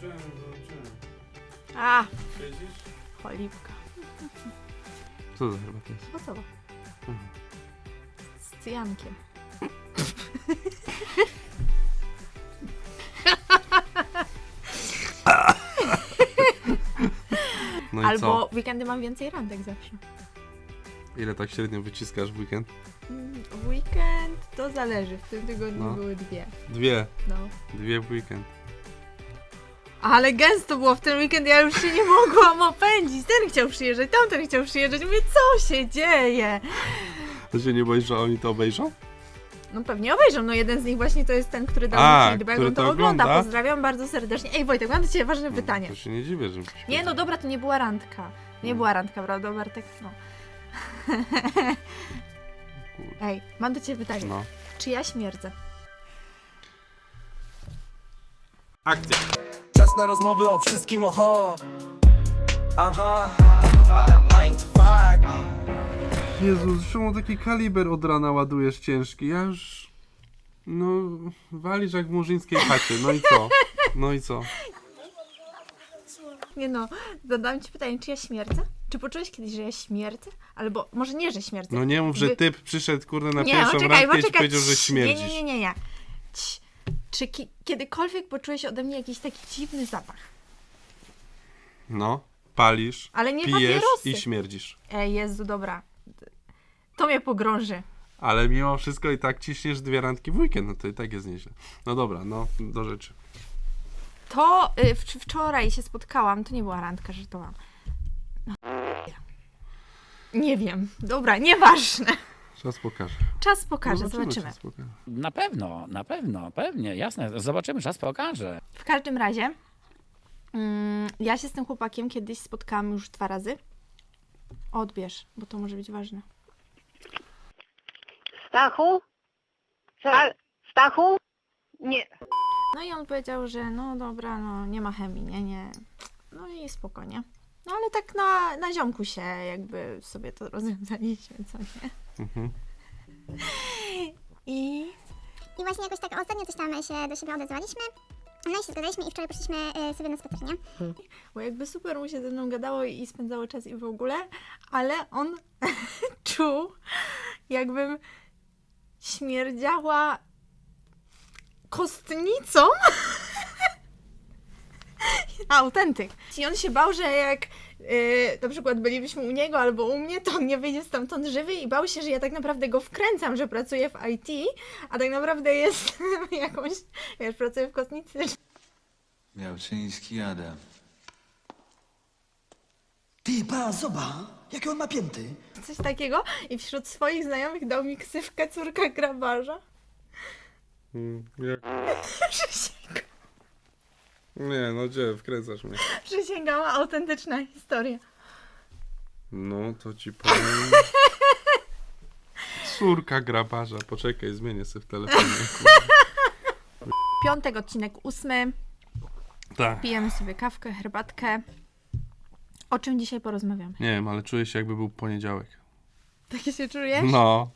Włączyłem, włączyłem. A, Siedzisz? cholipka. Co za herbata jest? Owocowa. Mhm. Z cyjankiem. No i Albo w weekendy mam więcej randek zawsze. co? Ile tak średnio wyciskasz w weekend? Mm, W weekend to zależy. W tym tygodniu No. były dwie. Dwie. No. Dwie w weekend. Ale gęsto było w ten weekend, ja już się nie mogłam opędzić. Ten chciał przyjeżdżać, tamten chciał przyjeżdżać. Mówię, co się dzieje? To się nie boisz, że oni to obejrzą? No pewnie obejrzą. No jeden z nich właśnie to jest ten, który dał A, mi feedback. który On to to ogląda. ogląda? Pozdrawiam bardzo serdecznie. Ej Wojtek, mam do Ciebie ważne pytanie. To się nie dziwię, że Nie, no dobra, to nie była randka. Nie Mm. była randka, prawda, Bartek? No. Kurde. Ej, mam do Ciebie pytanie. No. Czy ja śmierdzę? Akcja. Czas na rozmowy o wszystkim, oho Aha five. Jezus, czemu taki kaliber od rana ładujesz ciężki? Ja już... No, walisz jak w murzyńskiej chacie. No i co? No i co? Nie no, zadam Ci pytanie, czy ja śmierdzę? Czy poczułeś kiedyś, że ja śmierdzę? Albo może nie, że śmierdzę. No nie mów, że typ przyszedł, kurde, na nie, pierwszą poczekaj, randkę i ci poczekaj. powiedział, że Cii, śmierdzisz. Nie, nie, nie, nie, nie. Cii. Czy ki- kiedykolwiek poczułeś ode mnie jakiś taki dziwny zapach? No, palisz, Ale nie pijesz papierosy. i śmierdzisz. Ej, Jezu, dobra. To mnie pogrąży. Ale mimo wszystko i tak ciśniesz dwie randki w weekend, no to i tak jest nieźle. No dobra, no, do rzeczy. To y, wcz- wczoraj się spotkałam, to nie była randka, żartowałam. No, nie wiem. Dobra, nieważne. Czas pokaże. Czas pokaże, No zobaczymy. czas pokaże. Na pewno, na pewno, pewnie, jasne. Zobaczymy, czas pokaże. W każdym razie, mm, ja się z tym chłopakiem kiedyś spotkałam już dwa razy. Odbierz, bo to może być ważne. Stachu? Sta- Stachu? Nie. No i on powiedział, że no dobra, no nie ma chemii, nie, nie. No i spokojnie. No ale tak na, na ziomku się jakby sobie to rozwiązaliśmy, co nie? Mhm. I I właśnie jakoś tak ostatnio coś tam się do siebie odezwaliśmy. No i się zgadaliśmy i wczoraj poszliśmy e, sobie na spacer, nie? Bo jakby super mu się ze mną gadało i spędzało czas i w ogóle, ale on czuł, jakbym śmierdziała kostnicą. Autentyk. I on się bał, że jak yy, na przykład bylibyśmy u niego albo u mnie, to on nie wyjdzie stamtąd żywy i bał się, że ja tak naprawdę go wkręcam, że pracuję w IT, a tak naprawdę jest jakąś, wiesz, pracuję w kostnicy, Miałczyński Adam. Ty, pa, zobacz, jakie on ma pięty. coś takiego i wśród swoich znajomych dał mi ksywkę córka grabarza. Mm, jak... Nie, no gdzie, wkręcasz mnie. przysięgała autentyczna historia. No, to ci powiem... Córka grabarza. Poczekaj, zmienię sobie w telefonie. Piątek, odcinek ósmy. Tak. Pijemy sobie kawkę, herbatkę. O czym dzisiaj porozmawiamy? Nie wiem, ale czuję się jakby był poniedziałek. Tak się czujesz? No.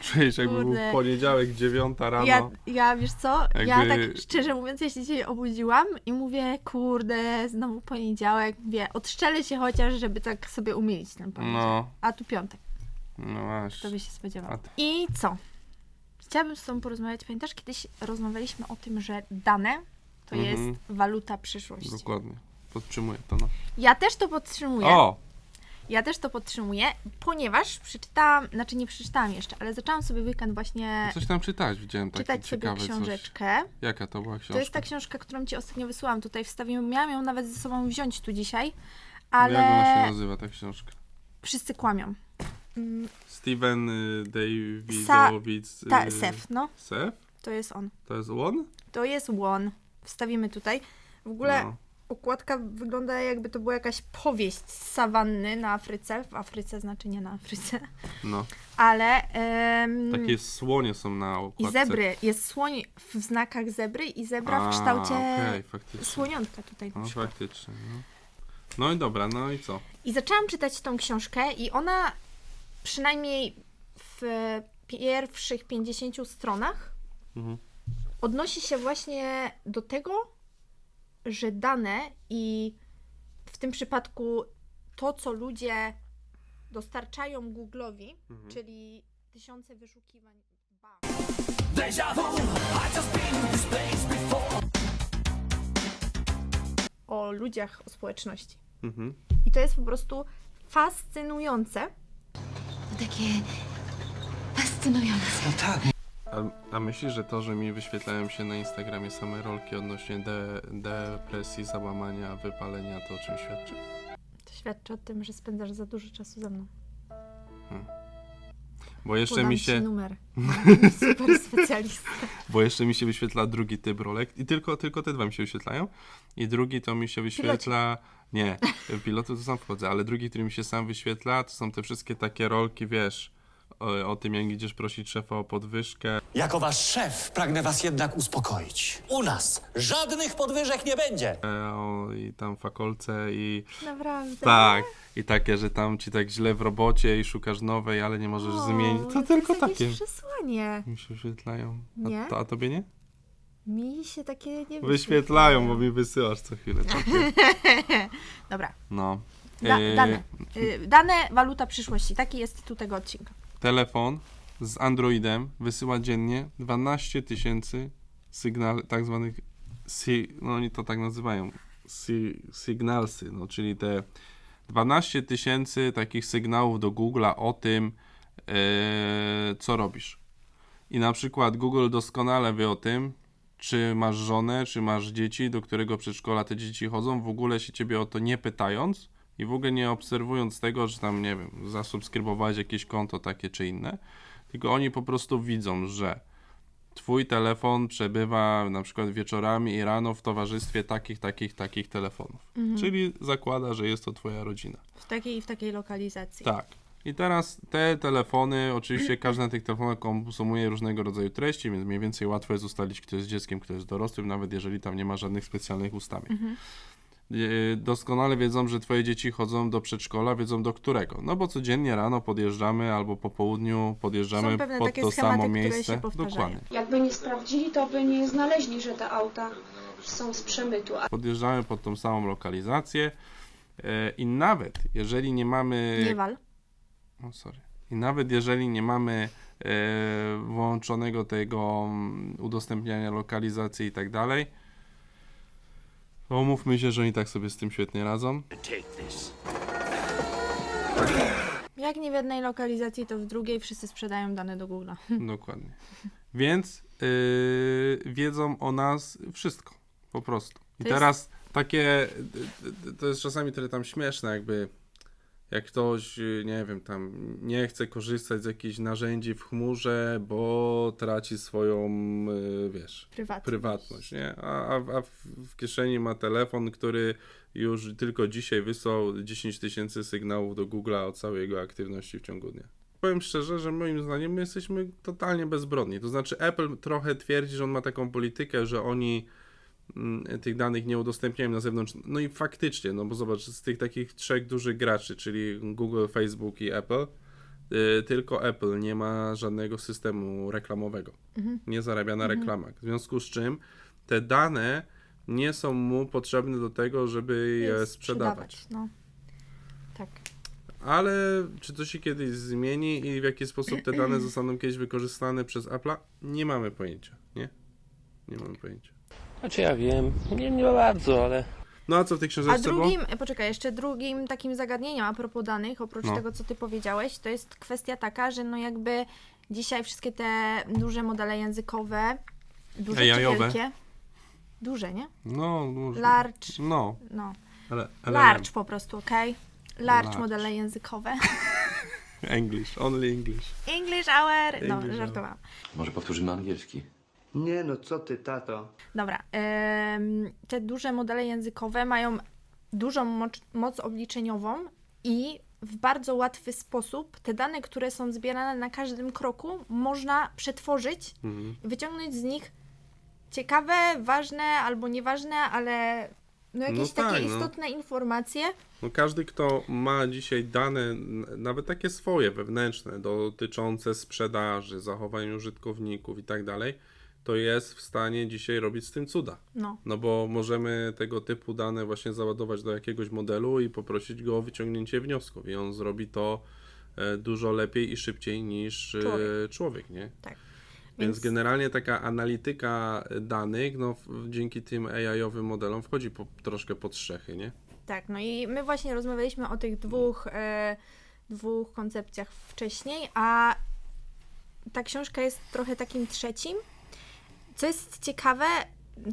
Czuję się jakby Kurde. był poniedziałek, dziewiąta rano. Ja, ja wiesz co, ja Jakby- tak szczerze mówiąc, ja się dzisiaj obudziłam i mówię, kurde, znowu poniedziałek, mówię, odszczelę się chociaż, żeby tak sobie umilić ten poniedziałek. No, A tu piątek, no to właśnie. by się spodziewał. A ty- I co? Chciałabym z tobą porozmawiać, pamiętasz, kiedyś rozmawialiśmy o tym, że dane to Mhm. jest waluta przyszłości. Dokładnie. Podtrzymuję to, no. Ja też to podtrzymuję. O! Ja też to podtrzymuję, ponieważ przeczytałam, znaczy nie przeczytałam jeszcze, ale zaczęłam sobie weekend właśnie Coś tam czytać, widziałem takie czytać sobie ciekawe książeczkę. Coś. Jaka to była książka? To jest ta książka, którą ci ostatnio wysłałam. Tutaj wstawiłam, miałam ją nawet ze sobą wziąć tu dzisiaj, Ale... Jak ona się nazywa, ta książka? wszyscy kłamią. Steven y, Davidowicz... Ta, y, Sef, no, Sef? to jest on. To jest on? To jest łon. Wstawimy tutaj. W ogóle No. Okładka wygląda jakby to była jakaś powieść z sawanny na Afryce. W Afryce znaczy nie na Afryce. No. Ale... Takie słonie są na I okładce. zebry. Jest słoń w znakach zebry i zebra A, w kształcie okej, faktycznie. słoniątka tutaj. na No przykład. faktycznie, no. No i dobra, no i co? I zaczęłam czytać tą książkę i ona przynajmniej w pierwszych 50 stronach Mhm. odnosi się właśnie do tego, że dane i w tym przypadku to, co ludzie dostarczają Google'owi, czyli tysiące wyszukiwań. Ba. O ludziach, o społeczności. Mhm. I to jest po prostu fascynujące. Takie fascynujące. No tak. A, a myślisz, że to, że mi wyświetlają się na Instagramie same rolki odnośnie de, depresji, załamania, wypalenia, to o czym świadczy? To świadczy o tym, że spędzasz za dużo czasu ze mną. Bo jeszcze Podam mi się, numer. Super specjalista. bo jeszcze mi się wyświetla drugi typ rolek i tylko, tylko te dwa mi się wyświetlają. I drugi to mi się wyświetla, nie, piloty to sam wchodzę, ale drugi, który mi się sam wyświetla, to są te wszystkie takie rolki, wiesz, o, o tym jak idziesz prosić szefa o podwyżkę, Jako wasz szef pragnę was jednak uspokoić. U nas żadnych podwyżek nie będzie. e, o, i tam fakolce i Naprawdę. tak, i takie, że tam ci tak źle w robocie i szukasz nowej, ale nie możesz O, zmienić. To tylko jest jakieś takie przesłanie. mi się wyświetlają. Nie? A, to, a tobie nie? Mi się takie nie Wyświetlają, bo mi wysyłasz co chwilę. Takie. Dobra. No. Da, E, dane. Y, dane, waluta przyszłości. Taki jest tytuł tego odcinka. Telefon z Androidem wysyła dziennie 12 tysięcy sygnał, tak zwanych, si, no oni to tak nazywają, si, signalsy, no czyli te 12 tysięcy takich sygnałów do Google'a o tym, e, co robisz. I na przykład Google doskonale wie o tym, czy masz żonę, czy masz dzieci, do którego przedszkola te dzieci chodzą, w ogóle się ciebie o to nie pytając i w ogóle nie obserwując tego, że tam, nie wiem, zasubskrybowałeś jakieś konto takie czy inne, tylko oni po prostu widzą, że twój telefon przebywa na przykład wieczorami i rano w towarzystwie takich, takich, takich telefonów. Czyli zakłada, że jest to twoja rodzina. W takiej i w takiej lokalizacji. Tak. I teraz te telefony, oczywiście każdy na tych telefonach konsumuje różnego rodzaju treści, więc mniej więcej łatwo jest ustalić, kto jest dzieckiem, kto jest dorosłym, nawet jeżeli tam nie ma żadnych specjalnych ustawień. Yy, Doskonale wiedzą, że twoje dzieci chodzą do przedszkola, wiedzą do którego. No bo codziennie rano podjeżdżamy albo po południu podjeżdżamy Są pewne pod takie to schematy, samo które się miejsce. powtarzają. Dokładnie. Jakby nie sprawdzili, to by nie znaleźli, że te auta są z przemytu. Podjeżdżamy pod tą samą lokalizację yy, i nawet jeżeli nie mamy Nie wal. O, sorry. I nawet jeżeli nie mamy e, włączonego tego mm, udostępniania lokalizacji i tak dalej, to umówmy się, że oni tak sobie z tym świetnie radzą. Jak nie w jednej lokalizacji, to w drugiej wszyscy sprzedają dane do Google'a. Dokładnie. Więc e, wiedzą o nas wszystko. Po prostu. I To jest- teraz takie, to jest czasami tyle tam śmieszne, jakby jak ktoś, y, nie wiem, tam nie chce korzystać z jakichś narzędzi w chmurze, bo traci swoją, y, wiesz, Prywatność. prywatność, nie? A, a, w, kieszeni ma telefon, który już tylko dzisiaj wysłał 10 tysięcy sygnałów do Google'a o całej jego aktywności w ciągu dnia. Powiem szczerze, że moim zdaniem my jesteśmy totalnie bezbronni. To znaczy Apple trochę twierdzi, że on ma taką politykę, że oni tych danych nie udostępniają na zewnątrz. No i faktycznie, no bo zobacz, z tych takich trzech dużych graczy, czyli Google, Facebook i Apple, y, tylko Apple nie ma żadnego systemu reklamowego. Nie zarabia na reklamach. W związku z czym te dane nie są mu potrzebne do tego, żeby je sprzedawać. No. Tak. Ale czy to się kiedyś zmieni i w jaki sposób te dane zostaną kiedyś wykorzystane przez Apple'a? Nie mamy pojęcia, nie? Nie mamy pojęcia. Znaczy ja wiem, nie, nie bardzo, ale No a co w tej A książeczce było? drugim, e, poczekaj, jeszcze drugim takim zagadnieniem a propos danych, oprócz No. tego, co ty powiedziałeś, to jest kwestia taka, że no jakby dzisiaj wszystkie te duże modele językowe, duże czy AI-owe. wielkie, duże, nie? No, może- Large, No, no. ale Large po prostu, okej? Large Large. modele językowe. English, only English. English hour! No, English hour. żartowałam. Może powtórzymy angielski? Nie no, co ty, tato? Dobra. em, te duże modele językowe mają dużą moc, moc obliczeniową i w bardzo łatwy sposób te dane, które są zbierane na każdym kroku, można przetworzyć Mhm. i wyciągnąć z nich ciekawe, ważne albo nieważne, ale no jakieś No tak, takie no. istotne informacje. No każdy, kto ma dzisiaj dane, n- nawet takie swoje, wewnętrzne, dotyczące sprzedaży, zachowań użytkowników i tak dalej, to jest w stanie dzisiaj robić z tym cuda. No. No bo możemy tego typu dane właśnie załadować do jakiegoś modelu i poprosić go o wyciągnięcie wniosków i on zrobi to e, dużo lepiej i szybciej niż e, Człowiek. człowiek, nie? Tak. Więc, Więc- generalnie taka analityka danych, no dzięki tym AI-owym modelom wchodzi po, troszkę pod strzechy, nie? Tak, no i my właśnie rozmawialiśmy o tych dwóch, e, dwóch koncepcjach wcześniej, a ta książka jest trochę takim trzecim. Co jest ciekawe,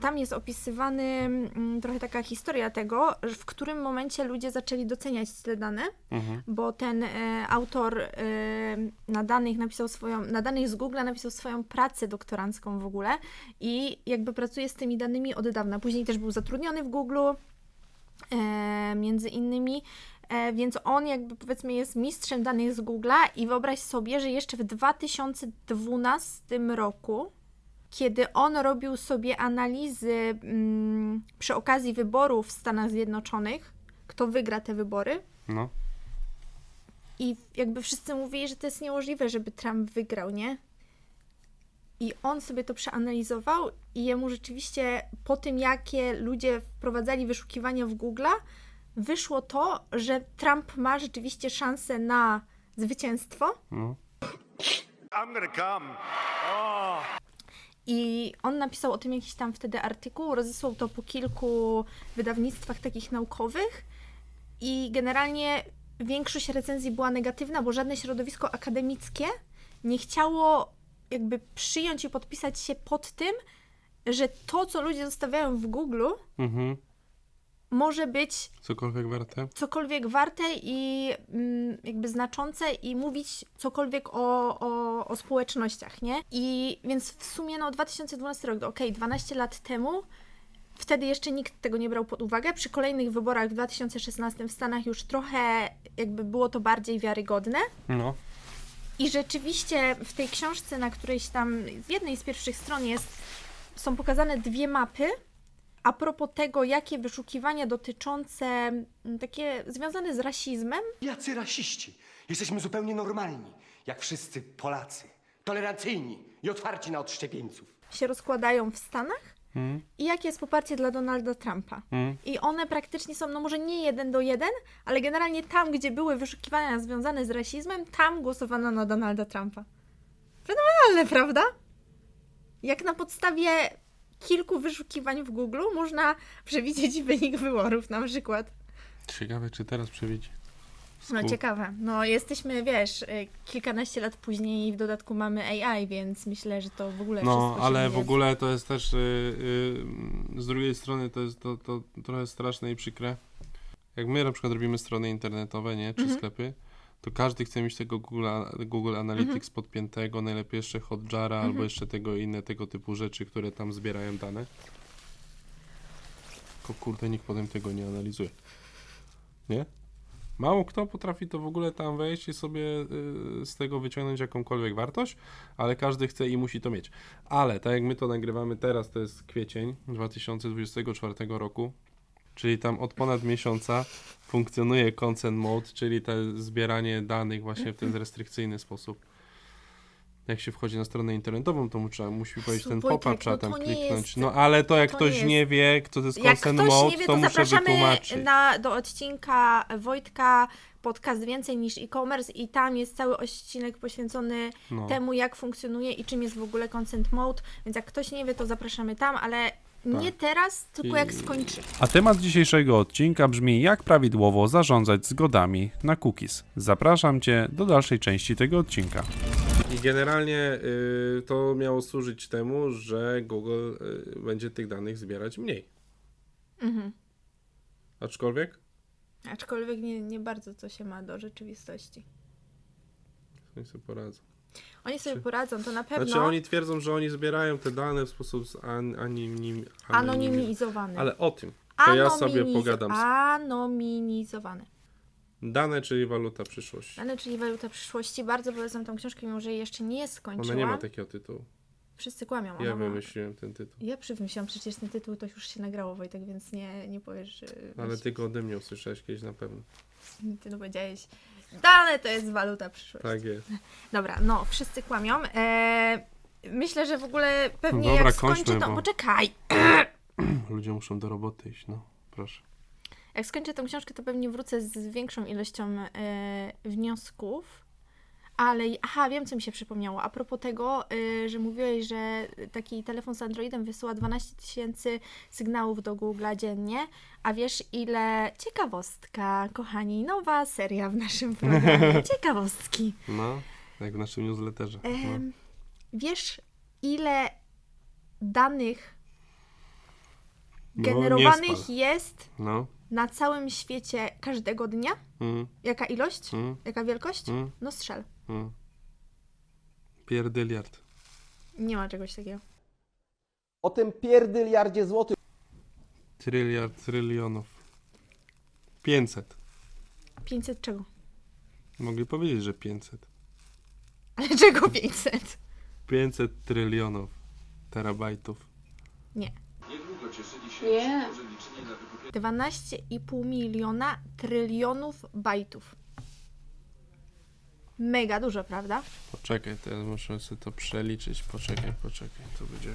tam jest opisywany mm, trochę taka historia tego, w którym momencie ludzie zaczęli doceniać te dane, bo ten e, autor e, na danych napisał swoją, na danych z Google napisał swoją pracę doktorancką w ogóle i jakby pracuje z tymi danymi od dawna. Później też był zatrudniony w Google, e, między innymi. E, więc on jakby powiedzmy jest mistrzem danych z Google'a i wyobraź sobie, że jeszcze w 2012 roku, kiedy on robił sobie analizy mm, przy okazji wyborów w Stanach Zjednoczonych, kto wygra te wybory, No. i jakby wszyscy mówili, że to jest niemożliwe, żeby Trump wygrał, nie? I on sobie to przeanalizował i jemu rzeczywiście po tym, jakie ludzie wprowadzali wyszukiwania w Google, wyszło to, że Trump ma rzeczywiście szansę na zwycięstwo. no. I on napisał o tym jakiś tam wtedy artykuł, rozesłał to po kilku wydawnictwach takich naukowych i generalnie większość recenzji była negatywna, bo żadne środowisko akademickie nie chciało jakby przyjąć i podpisać się pod tym, że to, co ludzie zostawiają w Google, Mhm. Może być Cokolwiek warte? cokolwiek warte i mm, jakby znaczące i mówić cokolwiek o, o, o społecznościach, nie? I więc w sumie no 2012 rok, okej, 12 lat temu, wtedy jeszcze nikt tego nie brał pod uwagę. Przy kolejnych wyborach w 2016 w Stanach już trochę jakby było to bardziej wiarygodne. No. I rzeczywiście w tej książce, na którejś tam, w jednej z pierwszych stron jest, są pokazane dwie mapy a propos tego, jakie wyszukiwania dotyczące mm, takie związane z rasizmem, Jacy rasiści? Jesteśmy zupełnie normalni, jak wszyscy Polacy. Tolerancyjni i otwarci na odszczepieńców. się rozkładają w Stanach i jakie jest poparcie dla Donalda Trumpa. I one praktycznie są, no może nie jeden do jeden, ale generalnie tam, gdzie były wyszukiwania związane z rasizmem, tam głosowano na Donalda Trumpa. Fenomenalne, prawda? Jak na podstawie kilku wyszukiwań w Google można przewidzieć wynik wyborów na przykład. Ciekawe, czy teraz przewidzieć. No ciekawe. No jesteśmy, wiesz, y, kilkanaście lat później i w dodatku mamy AI, więc myślę, że to w ogóle No, ale w ogóle to jest też y, y, z drugiej strony to jest to, to trochę straszne i przykre. Jak my na przykład robimy strony internetowe, nie, czy Mhm. sklepy, to każdy chce mieć tego Google, Google Analytics podpiętego, najlepiej jeszcze Hotjara albo jeszcze tego inne tego typu rzeczy, które tam zbierają dane. Tylko kurde, nikt potem tego nie analizuje. Nie? Mało kto potrafi to w ogóle tam wejść i sobie y, z tego wyciągnąć jakąkolwiek wartość, ale każdy chce i musi to mieć. Ale tak jak my to nagrywamy teraz, to jest kwiecień 2024 roku, czyli tam od ponad miesiąca funkcjonuje consent mode, czyli to zbieranie danych właśnie w ten restrykcyjny sposób. Jak się wchodzi na stronę internetową, to mu trzeba, musi powiedzieć ten Wojtek, pop-up, trzeba no tam to nie kliknąć. jest- No ale to jak to ktoś nie jest- nie wie, kto to jest Jak consent ktoś mode, nie wie, to to muszę zapraszamy wytłumaczyć. na, do odcinka Wojtka podcast Więcej niż e-commerce i tam jest cały odcinek poświęcony No. temu, jak funkcjonuje i czym jest w ogóle consent mode, więc jak ktoś nie wie, to zapraszamy tam, ale nie teraz, tylko jak skończy. A temat dzisiejszego odcinka brzmi jak prawidłowo zarządzać zgodami na cookies. Zapraszam Cię do dalszej części tego odcinka. I generalnie y, to miało służyć temu, że Google y, będzie tych danych zbierać mniej. Mhm. Aczkolwiek Aczkolwiek nie, nie bardzo to się ma do rzeczywistości. sobie poradzą. Oni sobie Czy- poradzą, to na pewno Znaczy oni twierdzą, że oni zbierają te dane w sposób an, anonim, anonimizowany. Ale o tym to ja sobie pogadam. z- Anonimizowany. Dane, czyli waluta przyszłości. Dane, czyli waluta przyszłości. Bardzo polecam tą książkę, mimo że jej jeszcze nie skończyłam. Ona nie ma takiego tytułu. Wszyscy kłamią. Ja ona ma- wymyśliłem ten tytuł. Ja przywymyśliłam przecież ten tytuł, to już się nagrało, Wojtek, więc nie, nie powiesz... że- Ale ty go ode mnie usłyszałeś kiedyś na pewno. Ty to powiedziałeś. Dane to jest waluta przyszłości. Tak jest. Dobra, no, wszyscy kłamią. E, myślę, że w ogóle pewnie Dobra, jak skończy kończmy, to... bo- Poczekaj! Ludzie muszą do roboty iść, no. Proszę. Jak skończę tę książkę, to pewnie wrócę z większą ilością e, wniosków. Ale, aha, wiem, co mi się przypomniało. A propos tego, e, że mówiłeś, że taki telefon z Androidem wysyła 12 tysięcy sygnałów do Google'a dziennie. A wiesz, ile... Ciekawostka, kochani, nowa seria w naszym programie. Ciekawostki. No, jak w naszym newsletterze. No. Em, wiesz, ile danych No, generowanych jest No. na całym świecie każdego dnia? Mm, Jaka ilość? mm, Jaka wielkość? Mm. No strzel. Mm. Pierdyliard. Nie ma czegoś takiego. O tym pierdyliardzie złotych Tryliard, trylionów. 500. 500 czego? Mogli powiedzieć, że 500. Ale czego 500? 500 trylionów terabajtów. Nie. Nie. 12,5 miliona trylionów bajtów. Mega dużo, prawda? Poczekaj, teraz muszę sobie to przeliczyć. Poczekaj, poczekaj, to będzie.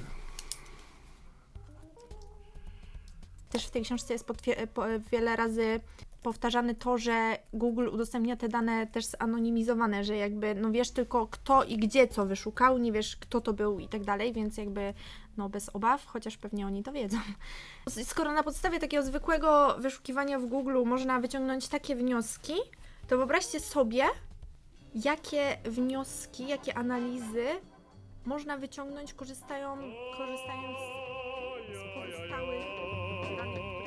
Też w tej książce jest potwie- po, wiele razy powtarzane to, że Google udostępnia te dane też zanonimizowane, że jakby no wiesz tylko kto i gdzie co wyszukał, nie wiesz kto to był i tak dalej, więc jakby no bez obaw, chociaż pewnie oni to wiedzą. Skoro na podstawie takiego zwykłego wyszukiwania w Google można wyciągnąć takie wnioski, to wyobraźcie sobie, jakie wnioski, jakie analizy można wyciągnąć korzystają, korzystając z pozostałych danych,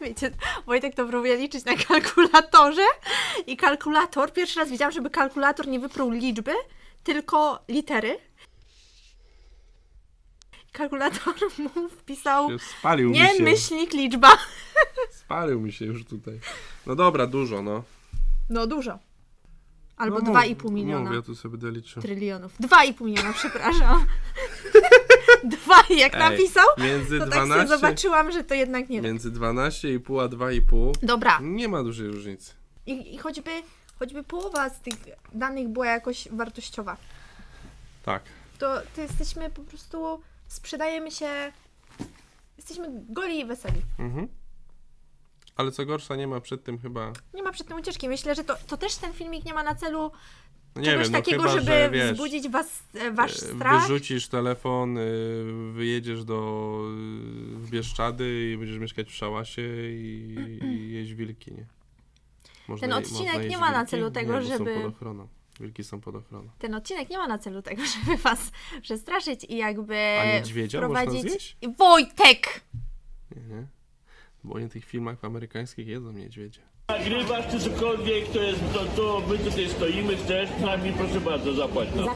Wiecie, Wojtek to próbuje liczyć na kalkulatorze i kalkulator, pierwszy raz widziałam, żeby kalkulator nie wyprół liczby, tylko litery. Kalkulator mu wpisał Spalił nie mi się. myślnik liczba. Spalił mi się już tutaj. No dobra, dużo, no. No dużo. Albo no, 2,5 mów, miliona. Mów, ja tu sobie będę liczył. Trylionów. 2,5 miliona, przepraszam. Dwa, jak Ej, napisał, między to tak sobie 12 zobaczyłam, że to jednak nie. Między 12,5 a 2,5 Dobra. nie ma dużej różnicy. I, I choćby, choćby połowa z tych danych była jakoś wartościowa, Tak. to, to jesteśmy po prostu, sprzedajemy się, jesteśmy goli i weseli. Mhm. Ale co gorsza, nie ma przed tym chyba. Nie ma przed tym ucieczki. Myślę, że to, to też ten filmik nie ma na celu No nie czegoś wiem, no takiego, chyba, żeby że, wiesz, wzbudzić was, e, wasz e, strach. Wyrzucisz telefon, y, wyjedziesz do Bieszczady i będziesz mieszkać w szałasie i, i jeść wilki, nie? Można Ten je- odcinek można nie ma na wilki? celu tego, bo żeby- Są pod ochroną. Wilki są pod ochroną. Ten odcinek nie ma na celu tego, żeby was przestraszyć i jakby A niedźwiedzia można wprowadzić... zjeść? Wojtek! Nie, nie? Bo oni w tych filmach amerykańskich jedzą niedźwiedzie. Nagrywasz czy cokolwiek, to jest, to, to my tutaj stoimy, chcesz z nami, proszę bardzo, zapłać nam.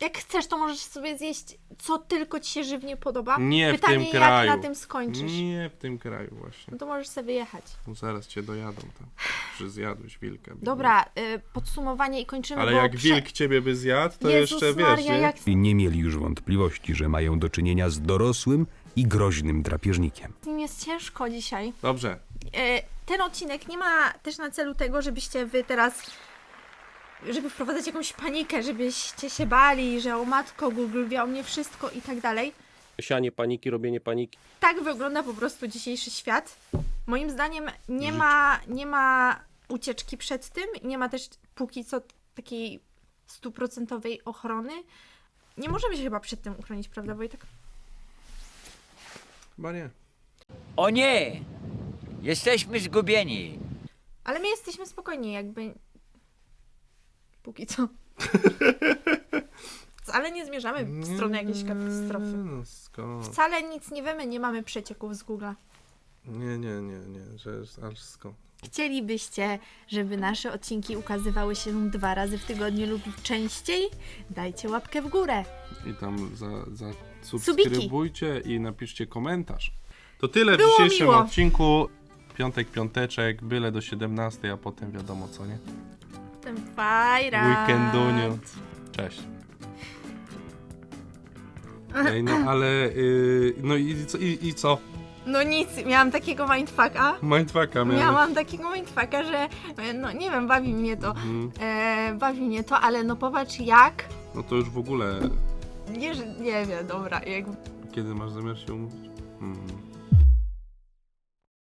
Jak chcesz, to możesz sobie zjeść, co tylko ci się żywnie podoba. Nie Pytanie, w tym jak kraju. na tym skończysz. Nie w tym kraju właśnie. No to możesz sobie jechać. No zaraz cię dojadą tam, że zjadłeś wilka. Dobra, y, podsumowanie i kończymy, Ale bo jak prze- wilk ciebie by zjadł, to Jezus jeszcze wiesz, Maria, nie? jak I nie mieli już wątpliwości, że mają do czynienia z dorosłym i groźnym drapieżnikiem. z nim jest ciężko dzisiaj. Dobrze. E, ten odcinek nie ma też na celu tego, żebyście wy teraz, żeby wprowadzać jakąś panikę, żebyście się bali, że o matko, Google wie o mnie wszystko i tak dalej. Sianie paniki, robienie paniki. Tak wygląda po prostu dzisiejszy świat. Moim zdaniem nie ma, nie ma ucieczki przed tym, nie ma też póki co takiej stuprocentowej ochrony. Nie możemy się chyba przed tym uchronić, prawda Wojtek? Chyba nie. O nie! Jesteśmy zgubieni. Ale my jesteśmy spokojni, jakby. Póki co. Wcale nie zmierzamy w stronę jakiejś katastrofy. No skąd? Wcale nic nie wiemy, nie mamy przecieków z Google'a. Nie, nie, nie, nie, że aż skąd? Chcielibyście, żeby nasze odcinki ukazywały się dwa razy w tygodniu lub częściej? Dajcie łapkę w górę. I tam za, za subskrybujcie i napiszcie komentarz. To tyle w Było dzisiejszym miło. odcinku. Piątek, piąteczek, byle do 17, a potem wiadomo co, nie? Ten fajra. Weekenduniu. Cześć. Ej, no ale, yy, no i co, i, i co? No nic, miałam takiego mindfucka. Mindfucka miałeś. Miałam takiego mindfucka, że e, no nie wiem, bawi mnie to. Mhm. E, bawi mnie to, ale no popatrz jak. No to już w ogóle, Nie, że- nie wiem, dobra, kiedy masz zamiar się umówić? Mhm.